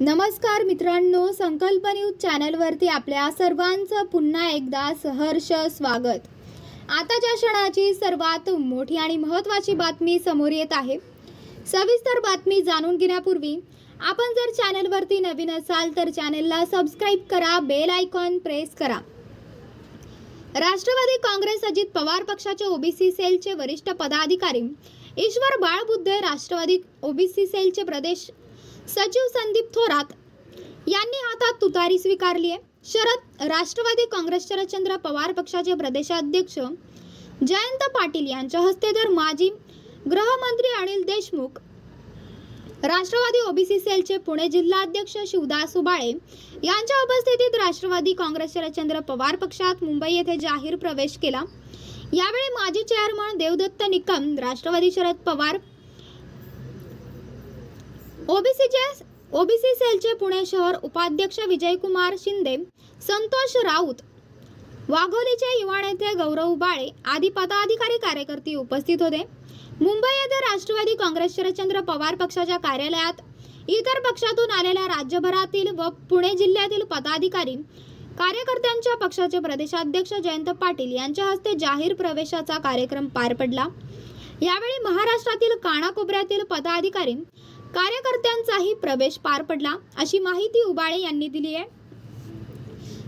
नमस्कार मित्रांनो संकल्प न्यूज चॅनलवरती आपल्या सर्वांचं पुन्हा एकदा सहर्ष स्वागत. आताच्या क्षणाची सर्वात मोठी आणि महत्त्वाची बातमी समोर येत आहे सविस्तर बातमी जाणून घेण्यापूर्वी आपण जर चॅनलवरती नवीन असाल तर चॅनलला सबस्क्राईब करा बेल आयकॉन प्रेस करा. राष्ट्रवादी काँग्रेस अजित पवार पक्षाचे ओबीसी सेलचे वरिष्ठ पदाधिकारी ईश्वर बाळबुद्धे राष्ट्रवादी ओबीसी सेलचे प्रदेश सचिव संदीप थोरात यांनी हातात तुतारी स्वीकारली आहे शरद राष्ट्रवादी काँग्रेस शरदचंद्र पवार पक्षाचे प्रदेशाध्यक्ष जयंत पाटील यांच्या हस्ते तर माजी गृहमंत्री अनिल देशमुख राष्ट्रवादी ओबीसी सेलचे पुणे जिल्हाध्यक्ष शिवदास सुबाळे यांच्या उपस्थितीत राष्ट्रवादी काँग्रेस शरदचंद्र पवार पक्षात मुंबई येथे जाहीर प्रवेश केला. यावेळी माजी चेअरमन देवदत्त निकम राष्ट्रवादी शरद पवार ओबीसीचे ओबीसी सेलचे पुणे शहर उपाध्यक्ष विजयकुमार शिंदे संतोष राऊत वाघोलीचे युवा नेते गौरव बाळे आदी पदाधिकारी कार्यकर्ते उपस्थित होते. मुंबई येथे राष्ट्रवादी काँग्रेस शरदचंद्र पवार पक्षाच्या कार्यालयात इतर पक्षातून आलेल्या राज्यभरातील व पुणे जिल्ह्यातील पदाधिकारी कार्यकर्त्यांच्या पक्षाचे प्रदेशाध्यक्ष जयंत पाटील यांच्या हस्ते जाहीर प्रवेशाचा कार्यक्रम पार पडला. यावेळी महाराष्ट्रातील कानाकोपऱ्यातील पदाधिकारी कार्यकर्त्यांचाही प्रवेश पार पडला अशी माहिती उबाळे यांनी दिली आहे.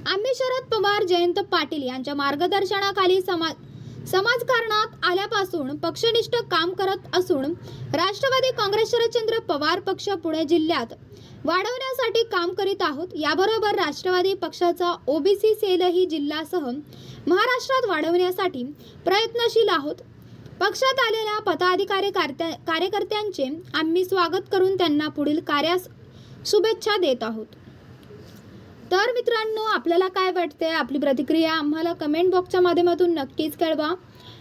आम्ही शरद पवार जयंत पाटील यांच्या मार्गदर्शनाखाली समाज समाजकारणात आल्यापासून पक्षनिष्ठ काम करत असून राष्ट्रवादी काँग्रेस शरदचंद्र पवार पक्ष पुणे जिल्ह्यात वाढवण्यासाठी काम करीत आहोत. याबरोबर राष्ट्रवादी पक्षाचा ओबीसी सेलही जिल्ह्यासह महाराष्ट्रात वाढवण्यासाठी प्रयत्नशील आहोत. पक्षात आलेल्या पदाधिकारी कार्त्या- कार्यकर्त्यांचे आम्ही स्वागत करून त्यांना पुढील कार्यास शुभेच्छा देत आहोत. तर मित्रांनो आपल्याला काय वाटते आपली प्रतिक्रिया आम्हाला कमेंट बॉक्सच्या माध्यमातून नक्कीच कळवा.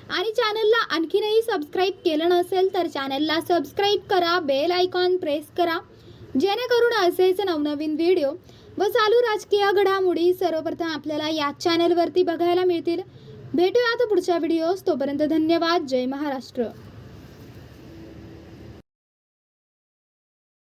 आणि चॅनलला आणखीनही सबस्क्राईब केलं नसेल तर चॅनलला सबस्क्राईब करा बेल आयकॉन प्रेस करा. जेणेकरून असेच नवनवीन व्हिडिओ व चालू राजकीय घडामोडी सर्वप्रथम आपल्याला या चॅनलवरती बघायला मिळतील. भेटूया आता पुढच्या व्हिडिओज तोपर्यंत धन्यवाद. जय महाराष्ट्र.